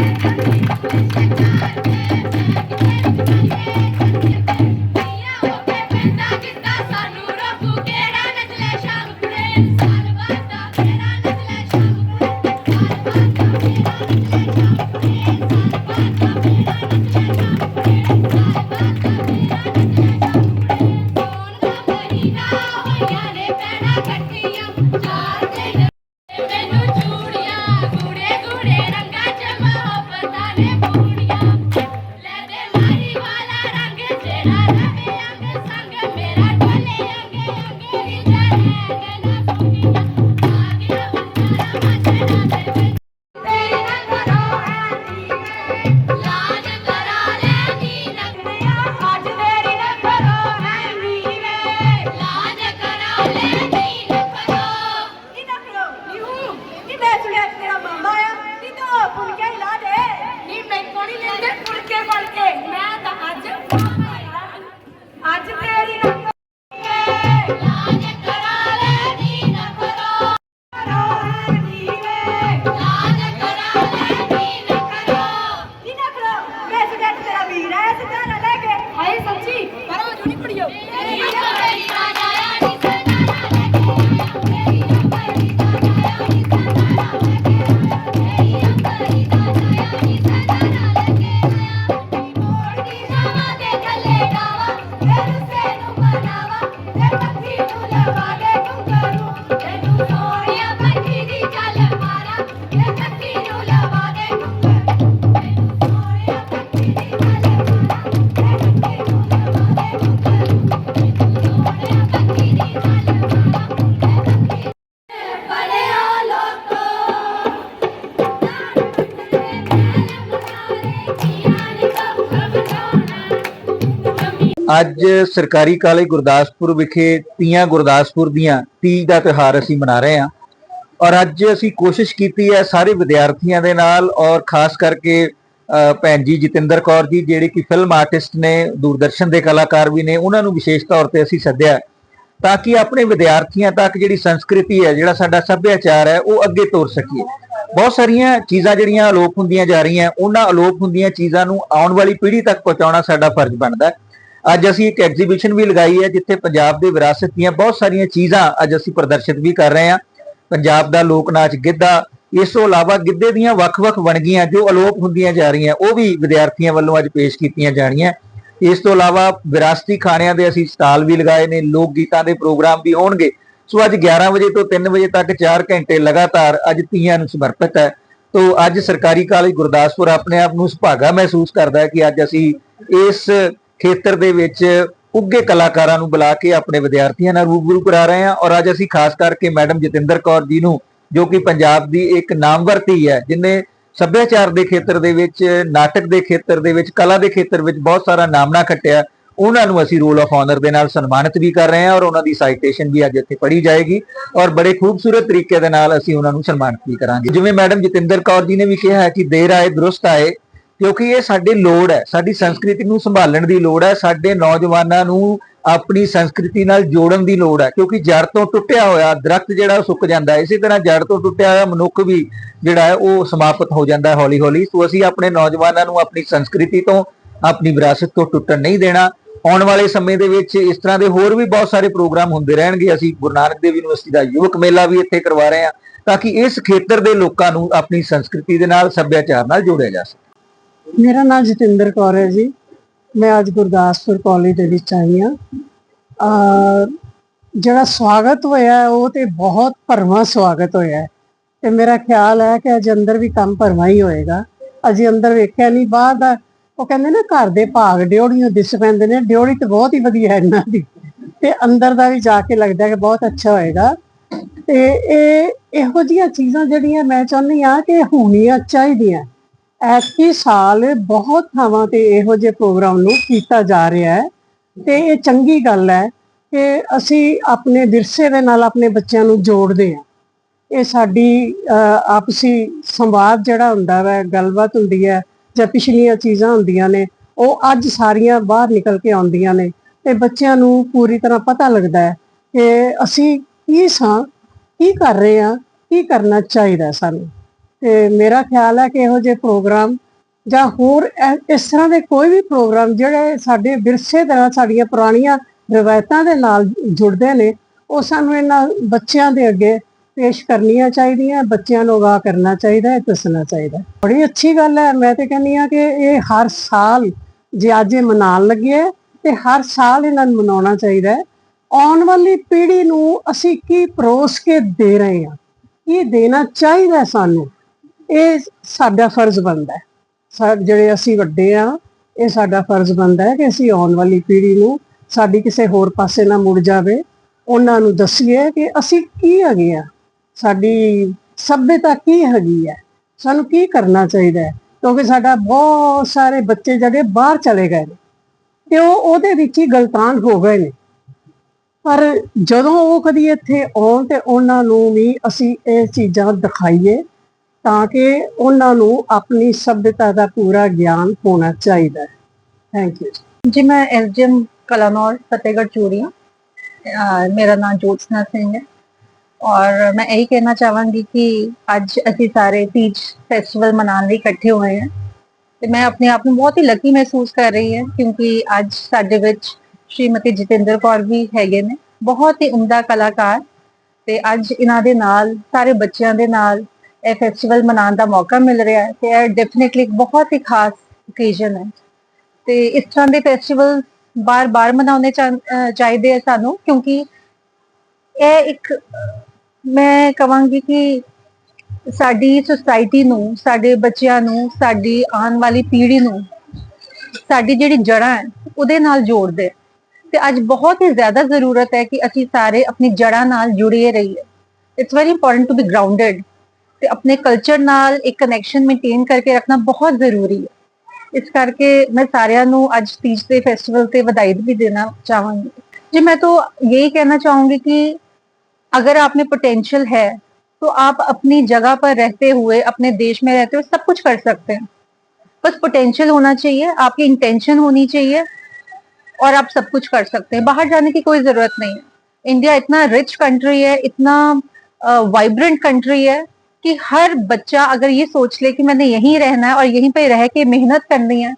ਮੈਨੂੰ ਅੱਜ ਸਰਕਾਰੀ ਕਾਲਜ ਗੁਰਦਾਸਪੁਰ ਵਿਖੇ ਤੀਆਂ ਗੁਰਦਾਸਪੁਰ ਦੀਆਂ ਤੀਜ ਦਾ ਤਿਉਹਾਰ ਅਸੀਂ ਮਨਾ ਰਹੇ ਹਾਂ। ਔਰ ਅੱਜ ਅਸੀਂ ਕੋਸ਼ਿਸ਼ ਕੀਤੀ ਹੈ ਸਾਰੇ ਵਿਦਿਆਰਥੀਆਂ ਦੇ ਨਾਲ ਔਰ ਖਾਸ ਕਰਕੇ ਭੈਣ ਜੀ ਜਤਿੰਦਰ ਕੌਰ ਜੀ ਜਿਹੜੇ ਕਿ ਫਿਲਮ ਆਰਟਿਸਟ ਨੇ, ਦੂਰਦਰਸ਼ਨ ਦੇ ਕਲਾਕਾਰ ਵੀ ਨੇ, ਉਹਨਾਂ ਨੂੰ ਵਿਸ਼ੇਸ਼ ਤੌਰ ਤੇ ਅਸੀਂ ਸੱਦਿਆ ਤਾਂ ਕਿ ਆਪਣੇ ਵਿਦਿਆਰਥੀਆਂ ਤੱਕ ਜਿਹੜੀ ਸੰਸਕ੍ਰਿਤੀ ਹੈ, ਜਿਹੜਾ ਸਾਡਾ ਸੱਭਿਆਚਾਰ ਹੈ, ਉਹ ਅੱਗੇ ਤੋਰ ਸਕੀਏ। ਬਹੁਤ ਸਾਰੀਆਂ ਚੀਜ਼ਾਂ ਜਿਹੜੀਆਂ ਅਲੋਪ ਹੁੰਦੀਆਂ ਜਾ ਰਹੀਆਂ, ਉਹਨਾਂ ਅਲੋਪ ਹੁੰਦੀਆਂ ਚੀਜ਼ਾਂ ਨੂੰ ਆਉਣ ਵਾਲੀ ਪੀੜ੍ਹੀ ਤੱਕ ਪਹੁੰਚਾਉਣਾ ਸਾਡਾ ਫਰਜ਼ ਬਣਦਾ ਹੈ। ਅੱਜ ਅਸੀਂ ਇੱਕ ਐਗਜ਼ੀਬਿਸ਼ਨ ਵੀ ਲਗਾਈ ਹੈ ਜਿੱਥੇ ਪੰਜਾਬ ਦੇ ਵਿਰਾਸਤ ਦੀਆਂ ਬਹੁਤ ਸਾਰੀਆਂ ਚੀਜ਼ਾਂ ਅੱਜ ਅਸੀਂ ਪ੍ਰਦਰਸ਼ਿਤ ਵੀ ਕਰ ਰਹੇ ਹਾਂ। ਪੰਜਾਬ ਦਾ ਲੋਕ ਨਾਚ ਗਿੱਧਾ, ਇਸ ਤੋਂ ਇਲਾਵਾ ਗਿੱਧੇ ਦੀਆਂ ਵੱਖ-ਵੱਖ ਵਣਗੀਆਂ ਜੋ ਅਲੋਪ ਹੁੰਦੀਆਂ ਜਾ ਰਹੀਆਂ, ਉਹ ਵੀ ਵਿਦਿਆਰਥੀਆਂ ਵੱਲੋਂ ਅੱਜ ਪੇਸ਼ ਕੀਤੀਆਂ ਜਾਣੀਆਂ। ਇਸ ਤੋਂ ਇਲਾਵਾ ਵਿਰਾਸਤੀ ਖਾਣਿਆਂ ਦੇ ਅਸੀਂ ਸਟਾਲ ਵੀ ਲਗਾਏ ਨੇ, ਲੋਕ ਗੀਤਾਂ ਦੇ ਪ੍ਰੋਗਰਾਮ ਵੀ ਹੋਣਗੇ। ਸੋ ਅੱਜ 11 ਵਜੇ ਤੋਂ 3 ਵਜੇ ਤੱਕ 4 ਘੰਟੇ ਲਗਾਤਾਰ ਅੱਜ ਤੀਆਂ ਨੂੰ ਸਮਰਪਿਤ ਹੈ। ਤੋ ਅੱਜ ਸਰਕਾਰੀ ਕਾਲਜ ਗੁਰਦਾਸਪੁਰ ਆਪਣੇ ਆਪ ਨੂੰ ਸੁਭਾਗਾ ਮਹਿਸੂਸ ਕਰਦਾ ਹੈ ਕਿ ਅੱਜ ਅਸੀਂ ਇਸ ਖੇਤਰ ਦੇ ਵਿੱਚ ਉੱਗੇ ਕਲਾਕਾਰਾਂ ਨੂੰ ਬੁਲਾ ਕੇ ਆਪਣੇ ਵਿਦਿਆਰਥੀਆਂ ਨਾਲ ਰੂਬਰੂ ਕਰਾ ਰਹੇ ਹਾਂ ਔਰ ਅੱਜ ਅਸੀਂ ਖਾਸ ਕਰਕੇ ਮੈਡਮ ਜਤਿੰਦਰ ਕੌਰ ਜੀ ਨੂੰ, ਜੋ ਕਿ ਪੰਜਾਬ ਦੀ ਇੱਕ ਨਾਮਵਰਤੀ ਹੈ, ਜਿਨੇ ਸੱਭਿਆਚਾਰ ਦੇ ਖੇਤਰ ਦੇ ਵਿੱਚ, ਨਾਟਕ ਦੇ ਖੇਤਰ ਦੇ ਵਿੱਚ, ਕਲਾ ਦੇ ਖੇਤਰ ਵਿੱਚ ਬਹੁਤ ਸਾਰਾ ਨਾਮਣਾ ਖੱਟਿਆ, ਉਹਨਾਂ ਨੂੰ ਅਸੀਂ ਰੋਲ ਆਫ ਆਨਰ ਦੇ ਨਾਲ ਸਨਮਾਨਿਤ ਵੀ ਕਰ ਰਹੇ ਹਾਂ ਔਰ ਉਹਨਾਂ ਦੀ ਸਾਈਟੇਸ਼ਨ ਵੀ ਅੱਜ ਇੱਥੇ ਪੜ੍ਹੀ ਜਾਏਗੀ ਔਰ ਬੜੇ ਖੂਬਸੂਰਤ ਤਰੀਕੇ ਦੇ ਨਾਲ ਅਸੀਂ ਉਹਨਾਂ ਨੂੰ ਸਨਮਾਨਿਤ ਵੀ ਕਰਾਂਗੇ। ਜਿਵੇਂ ਮੈਡਮ ਜਤਿੰਦਰ ਕੌਰ ਜੀ ਨੇ ਵੀ ਕਿਹਾ ਹੈ ਕਿ ਦੇਰ ਆਏ, ਦਰੁਸਤ ਆਏ ਕਿਉਂਕਿ ਇਹ ਸਾਡੀ ਲੋੜ ਹੈ, ਸਾਡੀ ਸੰਸਕ੍ਰਿਤੀ ਨੂੰ ਸੰਭਾਲਣ ਦੀ ਲੋੜ ਹੈ, ਸਾਡੇ ਨੌਜਵਾਨਾਂ ਨੂੰ ਆਪਣੀ ਸੰਸਕ੍ਰਿਤੀ ਨਾਲ ਜੋੜਨ ਦੀ ਲੋੜ ਹੈ, ਕਿਉਂਕਿ ਜੜ ਤੋਂ ਟੁੱਟਿਆ ਹੋਇਆ ਦਰਖਤ ਜਿਹੜਾ ਉਹ ਸੁੱਕ ਜਾਂਦਾ ਹੈ, ਇਸੇ ਤਰ੍ਹਾਂ ਜੜ ਤੋਂ ਟੁੱਟਿਆ ਹੋਇਆ ਮਨੁੱਖ ਵੀ ਜਿਹੜਾ ਹੈ ਉਹ ਸਮਾਪਤ ਹੋ ਜਾਂਦਾ ਹੈ ਹੌਲੀ ਹੌਲੀ ਸੋ ਅਸੀਂ ਆਪਣੇ ਨੌਜਵਾਨਾਂ ਨੂੰ ਆਪਣੀ ਸੰਸਕ੍ਰਿਤੀ ਤੋਂ, ਆਪਣੀ ਵਿਰਾਸਤ ਤੋਂ ਟੁੱਟਣ ਨਹੀਂ ਦੇਣਾ। ਆਉਣ ਵਾਲੇ ਸਮੇਂ ਦੇ ਵਿੱਚ ਇਸ ਤਰ੍ਹਾਂ ਦੇ ਹੋਰ ਵੀ ਬਹੁਤ ਸਾਰੇ ਪ੍ਰੋਗਰਾਮ ਹੁੰਦੇ ਰਹਿਣਗੇ। ਅਸੀਂ ਗੁਰੂ ਨਾਨਕ ਦੇਵ ਯੂਨੀਵਰਸਿਟੀ ਦਾ ਯੁਵਕ ਮੇਲਾ ਵੀ ਇੱਥੇ ਕਰਵਾ ਰਹੇ ਹਾਂ, ਤਾਂ ਕਿ ਇਸ ਖੇਤਰ ਦੇ ਲੋਕਾਂ ਨੂੰ ਆਪਣੀ ਸੰਸਕ੍ਰਿਤੀ ਦੇ ਨਾਲ, ਸੱਭਿਆਚਾਰ ਨਾਲ ਜੋੜਿਆ ਜਾ ਸਕੇ। ਮੇਰਾ ਨਾਮ ਜਤਿੰਦਰ ਕੌਰ ਹੈ ਜੀ। ਮੈਂ ਅੱਜ ਗੁਰਦਾਸਪੁਰ ਕਾਲਜ ਦੇ ਵਿੱਚ ਆਈ ਹਾਂ। ਅਹ ਜਿਹੜਾ ਸਵਾਗਤ ਹੋਇਆ ਉਹ ਤੇ ਬਹੁਤ ਭਰਵਾਂ ਸਵਾਗਤ ਹੋਇਆ ਤੇ ਮੇਰਾ ਖਿਆਲ ਹੈ ਕਿ ਅੱਜ ਅੰਦਰ ਵੀ ਕੰਮ ਭਰਵਾਂ ਹੀ ਹੋਏਗਾ। ਅਜੇ ਅੰਦਰ ਵੇਖਿਆ ਨਹੀਂ, ਬਾਹਰ ਦਾ ਉਹ ਕਹਿੰਦੇ ਨਾ ਘਰ ਦੇ ਭਾਗ ਡਿਉੜੀਆਂ ਦਿਸ ਪੈਂਦੇ ਨੇ, ਡਿਉੜੀ ਤੇ ਬਹੁਤ ਹੀ ਵਧੀਆ ਹੈ ਇਹਨਾਂ ਦੀ। ਤੇ ਅੰਦਰ ਦਾ ਵੀ ਜਾ ਕੇ ਲੱਗਦਾ ਕਿ ਬਹੁਤ ਅੱਛਾ ਹੋਏਗਾ। ਤੇ ਇਹ ਇਹੋ ਜਿਹੀਆਂ ਚੀਜ਼ਾਂ ਜਿਹੜੀਆਂ ਮੈਂ ਚਾਹੁੰਦੀ ਆ ਕਿ ਹੋਣੀਆਂ ਚਾਹੀਦੀਆਂ ਐਤਕੀ ਸਾਲ ਬਹੁਤ ਥਾਵਾਂ ਤੇ ਇਹੋ ਜਿਹੇ ਪ੍ਰੋਗਰਾਮ ਨੂੰ ਕੀਤਾ ਜਾ ਰਿਹਾ ਹੈ ਤੇ ਇਹ ਚੰਗੀ ਗੱਲ ਹੈ ਕਿ ਅਸੀਂ ਆਪਣੇ ਵਿਰਸੇ ਦੇ ਨਾਲ ਆਪਣੇ ਬੱਚਿਆਂ ਨੂੰ ਜੋੜਦੇ ਹਾਂ। ਇਹ ਸਾਡੀ ਆਪਸੀ ਸੰਵਾਦ ਜਿਹੜਾ ਹੁੰਦਾ ਵੈ, ਗੱਲਬਾਤ ਹੁੰਦੀ ਹੈ ਜਾਂ ਪਿਛਲੀਆਂ ਚੀਜ਼ਾਂ ਹੁੰਦੀਆਂ ਨੇ, ਉਹ ਅੱਜ ਸਾਰੀਆਂ ਬਾਹਰ ਨਿਕਲ ਕੇ ਆਉਂਦੀਆਂ ਨੇ ਤੇ ਬੱਚਿਆਂ ਨੂੰ ਪੂਰੀ ਤਰ੍ਹਾਂ ਪਤਾ ਲੱਗਦਾ ਹੈ ਕਿ ਅਸੀਂ ਕੀ ਸਾਂ, ਕੀ ਕਰ ਰਹੇ ਹਾਂ, ਕੀ ਕਰਨਾ ਚਾਹੀਦਾ ਸਾਨੂੰ। ਤੇ ਮੇਰਾ ਖਿਆਲ ਹੈ ਕਿ ਇਹੋ ਜਿਹੇ ਪ੍ਰੋਗਰਾਮ ਜਾਂ ਹੋਰ ਇਸ ਤਰ੍ਹਾਂ ਦੇ ਕੋਈ ਵੀ ਪ੍ਰੋਗਰਾਮ ਜਿਹੜੇ ਸਾਡੇ ਵਿਰਸੇ ਦੇ ਨਾਲ ਸਾਡੀਆਂ ਪੁਰਾਣੀਆਂ ਰਵਾਇਤਾਂ ਦੇ ਨਾਲ ਜੁੜਦੇ ਨੇ ਉਹ ਸਾਨੂੰ ਇਹਨਾਂ ਬੱਚਿਆਂ ਦੇ ਅੱਗੇ ਪੇਸ਼ ਕਰਨੀਆਂ ਚਾਹੀਦੀਆਂ ਬੱਚਿਆਂ ਨੂੰ ਅਗਾਹ ਕਰਨਾ ਚਾਹੀਦਾ ਹੈ ਦੱਸਣਾ ਚਾਹੀਦਾ ਬੜੀ ਅੱਛੀ ਗੱਲ ਹੈ ਮੈਂ ਤੇ ਕਹਿੰਦੀ ਆ ਕਿ ਇਹ ਹਰ ਸਾਲ ਜੇ ਅੱਜ ਇਹ ਮਨਾਉਣ ਲੱਗੇ ਹੈ, ਤੇ ਹਰ ਸਾਲ ਇਹਨਾਂ ਨੂੰ ਮਨਾਉਣਾ ਚਾਹੀਦਾ ਹੈ। ਆਉਣ ਵਾਲੀ ਪੀੜ੍ਹੀ ਨੂੰ ਅਸੀਂ ਕੀ ਪਰੋਸ ਕੇ ਦੇ ਰਹੇ ਹਾਂ? ਇਹ ਦੇਣਾ ਚਾਹੀਦਾ ਸਾਨੂੰ? ਇਹ ਸਾਡਾ ਫਰਜ਼ ਬਣਦਾ ਹੈ। ਸਾ- ਜਿਹੜੇ ਅਸੀਂ ਵੱਡੇ ਆ ਇਹ ਸਾਡਾ ਫਰਜ਼ ਬਣਦਾ ਹੈ ਕਿ ਅਸੀਂ ਆਉਣ ਵਾਲੀ ਪੀੜ੍ਹੀ ਨੂੰ ਸਾਡੀ ਕਿਸੇ ਹੋਰ ਪਾਸੇ ਨਾ ਮੁੜ ਜਾਵੇ। ਉਹਨਾਂ ਨੂੰ ਦੱਸੀਏ ਕਿ ਅਸੀਂ ਕੀ ਹੈਗੇ ਆ ਸਾਡੀ ਸਭਿਅਤਾ ਕੀ ਹੈਗੀ ਹੈ। ਸਾਨੂੰ ਕੀ ਕਰਨਾ ਚਾਹੀਦਾ ਹੈ। ਕਿਉਂਕਿ ਸਾਡਾ ਬਹੁਤ ਸਾਰੇ ਬੱਚੇ ਜਿਹੜੇ ਬਾਹਰ ਚਲੇ ਗਏ ਨੇ, ਤੇ ਉਹ ਉਹਦੇ ਵਿੱਚ ਹੀ ਗਲਤਾਨ ਹੋ ਗਏ ਨੇ। ਪਰ ਜਦੋਂ ਉਹ ਕਦੀ ਇੱਥੇ ਆਉਣ ਤੇ ਉਹਨਾਂ ਨੂੰ ਵੀ ਅਸੀਂ ਇਹ ਚੀਜ਼ਾਂ ਦਿਖਾਈਏ ਤਾਂ ਕਿ ਉਹਨਾਂ ਨੂੰ ਆਪਣੀ ਸਭਿਅਤਾ ਦਾ ਪੂਰਾ ਗਿਆਨ ਹੋਣਾ ਚਾਹੀਦਾ ਹੈ। ਥੈਂਕ ਯੂ ਜੀ, ਮੈਂ ਐਸਜੀਐਮ ਕਲਾਨੌਰ, ਫਤਿਹਗੜ੍ਹ ਹਾਂ ਮੇਰਾ ਨਾਮ ਜੋਤਸਨਾ ਸਿੰਘ ਹੈ। ਔਰ ਮੈਂ ਇਹੀ ਕਹਿਣਾ ਚਾਹਾਂਗੀ ਕਿ ਅੱਜ ਅਸੀਂ ਸਾਰੇ ਟੀਚ ਫੈਸਟੀਵਲ ਮਨਾਉਣ ਲਈ ਇਕੱਠੇ ਹੋਏ ਹਾਂ। ਤੇ ਮੈਂ ਆਪਣੇ ਆਪ ਨੂੰ ਬਹੁਤ ਹੀ ਲੱਕੀ ਮਹਿਸੂਸ ਕਰ ਰਹੀ ਹਾਂ, ਕਿਉਂਕਿ ਅੱਜ ਸਾਡੇ ਵਿੱਚ ਸ਼੍ਰੀਮਤੀ ਜਤਿੰਦਰ ਕੌਰ ਵੀ ਹੈਗੇ ਨੇ। ਬਹੁਤ ਹੀ ਉਮਦਾ ਕਲਾਕਾਰ। ਤੇ ਅੱਜ ਇਹਨਾਂ ਦੇ ਨਾਲ, ਸਾਰੇ ਬੱਚਿਆਂ ਦੇ ਨਾਲ ਇਹ ਫੈਸਟੀਵਲ ਮਨਾਉਣ ਦਾ ਮੌਕਾ ਮਿਲ ਰਿਹਾ ਹੈ ਤੇ ਇਹ ਡੈਫੀਨਿਟਲੀ ਬਹੁਤ ਹੀ ਖਾਸ ਓਕੇਜ਼ਨ ਹੈ। ਤੇ ਇਸ ਤਰ੍ਹਾਂ ਦੇ ਫੈਸਟੀਵਲ ਬਾਰ-ਬਾਰ ਮਨਾਉਣੇ ਚਾਹ- ਚਾਹੀਦੇ ਆ ਸਾਨੂੰ ਕਿਉਂਕਿ ਇਹ ਇੱਕ, ਮੈਂ ਕਹਾਂਗੀ ਕਿ ਸਾਡੀ ਸੁਸਾਇਟੀ ਨੂੰ, ਸਾਡੇ ਬੱਚਿਆਂ ਨੂੰ, ਸਾਡੀ ਆਉਣ ਵਾਲੀ ਪੀੜ੍ਹੀ ਨੂੰ ਸਾਡੀ ਜਿਹੜੀ ਜੜ੍ਹਾਂ ਹੈ, ਉਹਦੇ ਨਾਲ ਜੋੜਦੇ ਆ। ਤੇ ਅੱਜ ਬਹੁਤ ਹੀ ਜ਼ਿਆਦਾ ਜ਼ਰੂਰਤ ਹੈ ਕਿ ਅਸੀਂ ਸਾਰੇ ਆਪਣੀ ਜੜ੍ਹਾਂ ਨਾਲ ਜੁੜੇ ਰਹੀਏ। It's very important to be grounded ਤੇ ਆਪਣੇ ਕਲਚਰ ਨਾਲ ਇੱਕ ਕਨੈਕਸ਼ਨ ਮੇਨਟੇਨ ਕਰਕੇ ਰੱਖਣਾ ਬਹੁਤ ਜ਼ਰੂਰੀ ਹੈ ਇਸ ਕਰਕੇ मैं सारिया नु आज तीज के फेस्टिवल पे बधाई भी देना चाहूंगी जी मैं तो यही कहना चाहूंगी कि अगर आप में पोटेंशियल है तो आप अपनी जगह पर रहते हुए अपने देश में रहते हुए सब कुछ कर सकते हैं बस पोटेंशियल होना चाहिए आपकी इंटेंशन होनी चाहिए और आप सब कुछ कर सकते हैं बाहर जाने की कोई जरूरत नहीं है इंडिया इतना रिच कंट्री है इतना वाइब्रेंट कंट्री है कि हर बच्चा अगर ये सोच ले कि मैंने यहीं रहना है और यहीं पे रह के मेहनत करनी है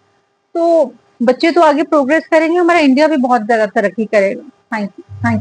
तो बच्चे तो आगे प्रोग्रेस करेंगे, हमारा इंडिया भी बहुत ज़्यादा तरक्की करेगा। Thank you thank you